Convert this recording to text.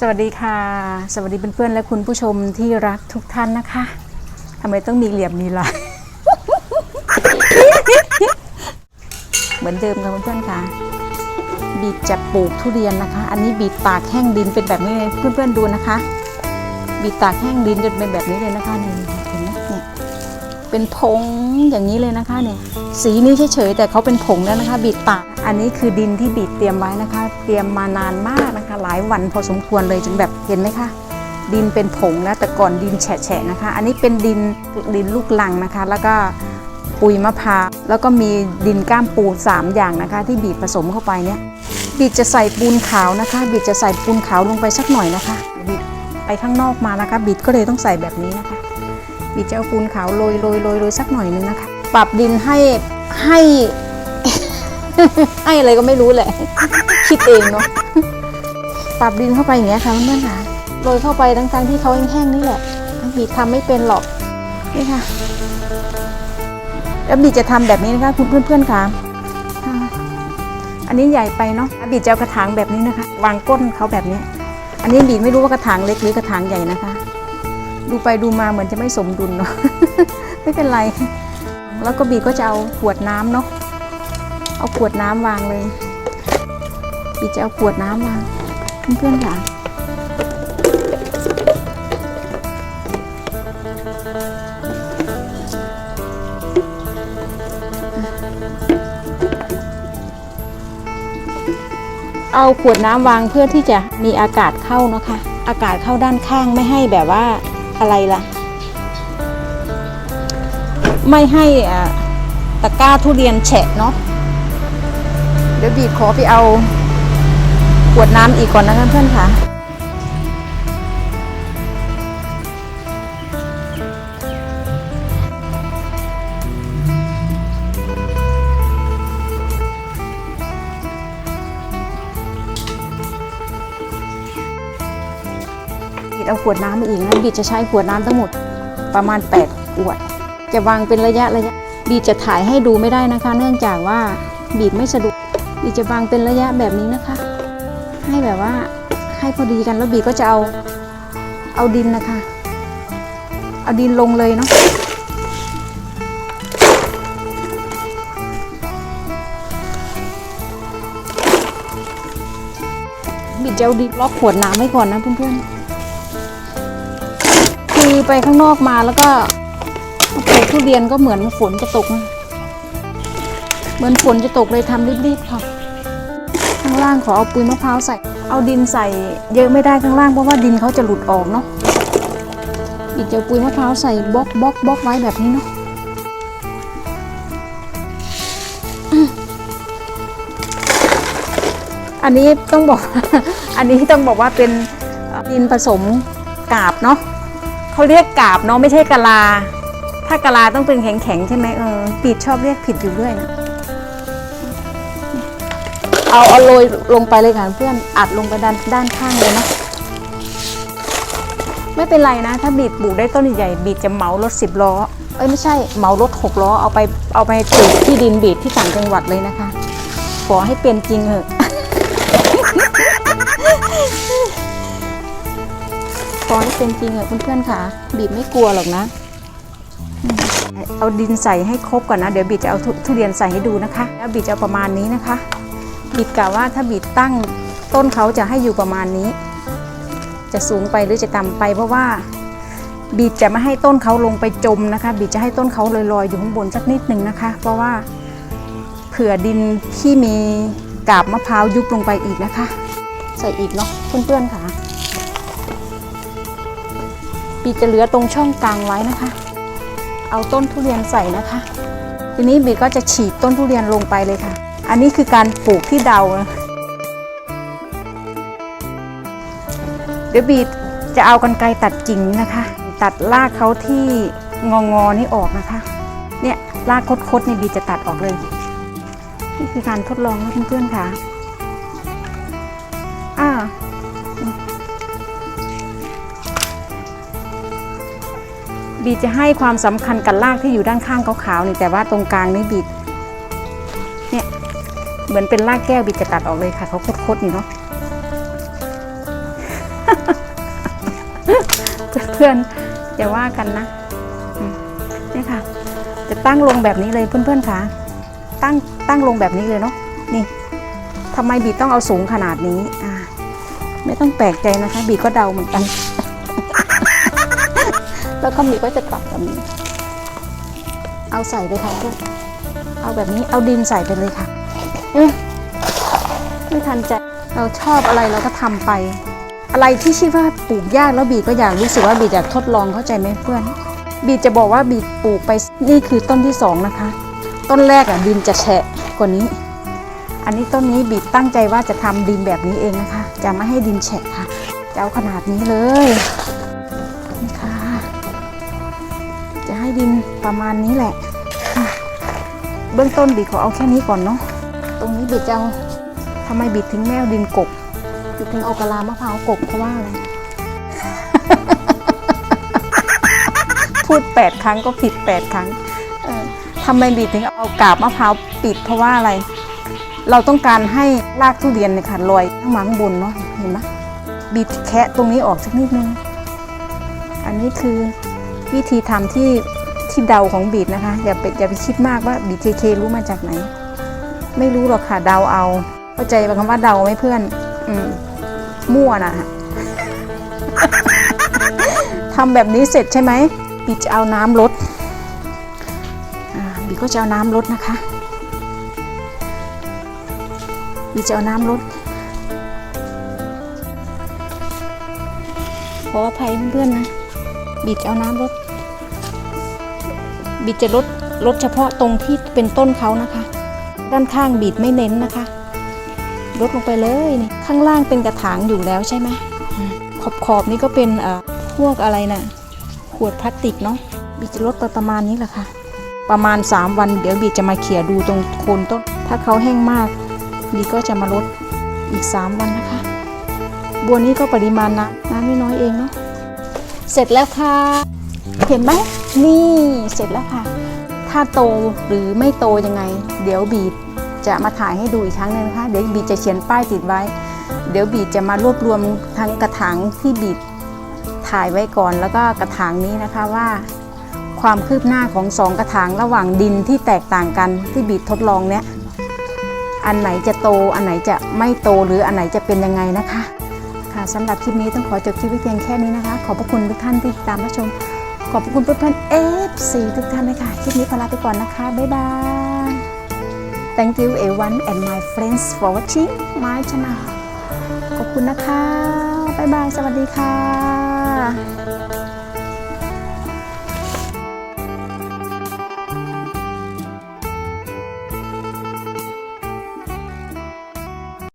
สวัสดีค่ะ สวัสดีเพื่อนๆและคุณผู้ชมที่รักทุกท่านนะคะทำไมต้องมีเหลี่ยมมีลาย เหมือนเดิมค่ะเพื่อนๆค่ะ บีดจะปลูกทุเรียนนะคะ อันนี้บีดตากแห้งดินเป็นแบบนี้เลยเพื่อนๆดูนะคะ บีดตากแห้งดินจนเป็นแบบนี้เลยนะคะนี่ เป็นผงอย่างนี้เลยนะคะเนี่ยสีนี้เฉยๆแต่เขาเป็นผงแล้วนะคะ บีดตากอันนี้คือดินที่บีดเตรียมไว้นะคะ เตรียมมานานมากนะคะ หลายวันพอสมควรเลยจนแบบเห็นไหมคะดินเป็นผงแล้วแต่ก่อนดินแฉะๆนะคะ อันนี้เป็นดินดินลูกลังนะคะ แล้วก็ปุ๋ยมะพร้าวแล้วก็มีดินก้ามปูสามอย่างนะคะ ที่บีบผสมเข้าไปเนี่ยบีดจะใส่ปูนขาวนะคะ บีดจะใส่ปูนขาวลงไปสักหน่อยนะคะบีดไปข้างนอกมานะคะ บีดก็เลยต้องใส่แบบนี้นะคะ บีดจะเอาปูนขาวโรยโรยโรยโรยสักหน่อยนึงนะคะ ปรับดินให้ให้ ให้อะไรก็ไม่รู้แหละ คิดเองเนาะปรับดินเข้าไปอย่างเงี้ยค่ะเพื่อนๆค่ะโรยเข้าไปทั้งๆที่เขาแห้งๆนี่แหละบีทำไม่เป็นหรอกนี่ค่ะแล้วบีจะทำแบบนี้นะคะคุณเพื่อนๆค่ะอันนี้ใหญ่ไปเนาะบีจะเอากระถางแบบนี้นะคะ วางก้นเขาแบบนี้ อันนี้บีไม่รู้ว่ากระถางเล็กหรือกระถางใหญ่นะคะ ดูไปดูมาเหมือนจะไม่สมดุลเนาะไม่เป็นไร แล้วก็บีก็จะเอาขวดน้ำเนาะเอาขวดน้ำวางเลยบีจะเอาขวดน้ำวางเพื่อนๆค่ะเอาขวดน้ำวางเพื่อที่จะมีอากาศเข้าเนาะคะ อากาศเข้าด้านข้างไม่ให้แบบว่า อะไรล่ะ ไม่ให้อ่าตะกร้าทุเรียนแฉะเนาะเดี๋ยวบีบขอไปเอาขวดน้ำอีกก่อนนะเพื่อนๆค่ะ เอาขวดน้ำมาอีกนะบีดจะใช้ขวดน้ำทั้งหมดประมาณ 8 ขวด จะวางเป็นระยะระยะ บีดจะถ่ายให้ดูไม่ได้นะคะ เนื่องจากว่าบีดไม่สะดวกบีดจะวางเป็นระยะแบบนี้นะคะ ให้แบบว่าให้พอดีกันแล้วบีดก็จะเอาเอาดินนะคะ เอาดินลงเลยเนาะบีดจะเอาดินล็อกขวดน้ำไว้ก่อนนะเพื่อนๆ ไปข้างนอกมาแล้วก็ปลูกทุเรียนก็เหมือนฝนจะตก เหมือนฝนจะตกเลยทำรีบๆค่ะ ข้างล่างขอเอาปุ๋ยมะพร้าวใส่ เอาดินใส่เยอะไม่ได้ข้างล่างเพราะว่าดินเขาจะหลุดออกเนาะ อีกจะปุ๋ยมะพร้าวใส่บล็อกบล็อกบล็อกไว้แบบนี้เนาะอันนี้ต้องบอก อันนี้ต้องบอกว่าเป็นดินผสมกาบเนาะ เขาเรียกกาบเนาะไม่ใช่กะลา ถ้ากะลาต้องเป็นแข็งๆใช่ไหมเออปีดชอบเรียกผิดอยู่เรื่อยนะเอาเอาโรยลงไปเลยค่ะเพื่อนอัดลงไปด้านด้านข้างเลยนะไม่เป็นไรนะ ถ้าบีดปลูกได้ต้นใหญ่บีดจะเหมารถสิบล้อ เอ้ยไม่ใช่เหมารถหกล้อเอาไปเอาไปปลูกที่ดินบีดที่ต่างจังหวัดเลยนะคะ ขอให้เป็นจริงเถอะ ขอให้เป็นจริงเหอะเพื่อนๆค่ะ บีบไม่กลัวหรอกนะ เอาดินใส่ให้ครบก่อนนะ เดี๋ยวบีบจะเอาทุทุเรียนใส่ให้ดูนะคะ แล้วบีบจะเอาประมาณนี้นะคะ บีบกะว่าถ้าบีบตั้งต้นเขาจะให้อยู่ประมาณนี้ จะสูงไปหรือจะต่ำไป เพราะว่าบีบจะไม่ให้ต้นเขาลงไปจมนะคะ บีบจะให้ต้นเขาลอยๆอยู่ข้างบนสักนิดหนึ่งนะคะ เพราะว่าเผื่อดินที่มีกาบมะพร้าวยุบลงไปอีกนะคะ ใส่อีกเนาะเพื่อนๆค่ะ บีจะเหลือตรงช่องกลางไว้นะคะ เอาต้นทุเรียนใส่นะคะ ทีนี้บีก็จะฉีดต้นทุเรียนลงไปเลยค่ะ อันนี้คือการปลูกที่เดา เดี๋ยวบีจะเอากันไกรตัดกิ่งนะคะ ตัดรากเขาที่งองอๆนี่ออกนะคะ เนี่ยรากคดๆนี่บีจะตัดออกเลย นี่คือการทดลองนะเพื่อนๆค่ะ อ่า บีจะให้ความสำคัญกับรากที่อยู่ด้านข้างขาวๆนี่แต่ว่าตรงกลางนี่บีเนี่ยเหมือนเป็นรากแก้วบีจะตัดออกเลยค่ะเขาคดๆนี่เนาะเพื่อนๆอย่าว่ากันนะนี่ค่ะ จะตั้งลงแบบนี้เลยเพื่อนๆค่ะ ตั้งตั้งลงแบบนี้เลยเนาะนี่ทำไมบีต้องเอาสูงขนาดนี้อ่าไม่ต้องแปลกใจนะคะ บีก็เดาเหมือนกัน แล้วก็บีก็จะตัดแบบนี้ เอาใส่เลยค่ะเพื่อนเอาแบบนี้เอาดินใส่ไปเลยค่ะอไม่ทันใจเราชอบอะไรเราก็ทำไป อะไรที่คิดว่าปลูกยากแล้วบีก็อยากรู้สึกว่าบีอยากทดลองเข้าใจไหมเพื่อน บีจะบอกว่าบีปลูกไปนี่คือต้นที่สองนะคะ ต้นแรกอะดินจะแฉะกว่านี้ อันนี้ต้นนี้บีตั้งใจว่าจะทำดินแบบนี้เองนะคะ จะไม่ให้ดินแฉะค่ะจะเอาขนาดนี้เลย ดินประมาณนี้แหละ เบื้องต้นบีขอเอาแค่นี้ก่อนเนาะ ตรงนี้บีจะเอาทำไมบีถึงแมวดินกบบีถึงเอากะลามะพร้าวกบเพราะว่าอะไร พูดแปดครั้งก็ผิดแปดครั้งทำไมบีถึงเอากาบมะพร้าวปิดเพราะว่าอะไร เราต้องการให้รากทุเรียนเนี่ยค่ะลอยข้างมาข้างบนเนาะ เห็นไหมบีบแคะตรงนี้ออกสักนิดนึง อันนี้คือวิธีทำที่ ที่เดาของบีดนะคะ อย่าไปอย่าไปคิดมากว่าบีดเคเครู้มาจากไหน ไม่รู้หรอกค่ะเดาเอา เข้าใจคำว่าเดาไหมเพื่อน อืมมั่วนะทำแบบนี้เสร็จใช่ไหมบีดจะเอาน้ำลดบีดก็จะเอาน้ำลดนะคะบีดจะเอาน้ำลดขออภัยเพื่อนๆนะบีจะเอาน้ำลด บีจะลดลดเฉพาะตรงที่เป็นต้นเขานะคะ ด้านข้างบีดไม่เน้นนะคะ ลดลงไปเลยนี่ข้างล่างเป็นกระถางอยู่แล้วใช่ไหมขอบขอบนี่ก็เป็นอ่อพวกอะไรนะ่ะขวดพลาสติกเนาะบีจะลดไปประมาณนี้แหละค่ะ ประมาณ 3 วันเดี๋ยวบีจะมาเขี่ยดูตรงโคนต้น ถ้าเขาแห้งมากบีก็จะมาลดอีก 3 วันนะคะ บัวนี้ก็ปริมาณน้ำน้ำไม่น้อยเองเนาะเสร็จแล้วค่ะเห็นไหม นี่เสร็จแล้วค่ะ ถ้าโตหรือไม่โตยังไง เดี๋ยวบีดจะมาถ่ายให้ดูอีกครั้งหนึงนะคะ เดี๋ยวบีดจะเขียนป้ายติดไว้ เดี๋ยวบีดจะมารวบรวมทั้งกระถางที่บีดถ่ายไว้ก่อนแล้วก็กระถางนี้นะคะว่าความคืบหน้าของสองกระถางระหว่างดินที่แตกต่างกันที่บีดทดลองเนี้ยอันไหนจะโตอันไหนจะไม่โตหรืออันไหนจะเป็นยังไงนะคะ ค่ะสำหรับคลิปนี้ต้องขอจบคลิปไว้เพียงแค่นี้นะคะ ขอบพระคุณทุกท่านที่ติดตามรับชม ขอบคุณเพื่อนๆ FC ทุกท่านเลยค่ะคลิปนี้ขอลาไปก่อนนะคะ บ๊ายบาย Thank you everyone and my friends for watching my channel ขอบคุณนะคะ บ๊ายบาย สวัสดีค่ะ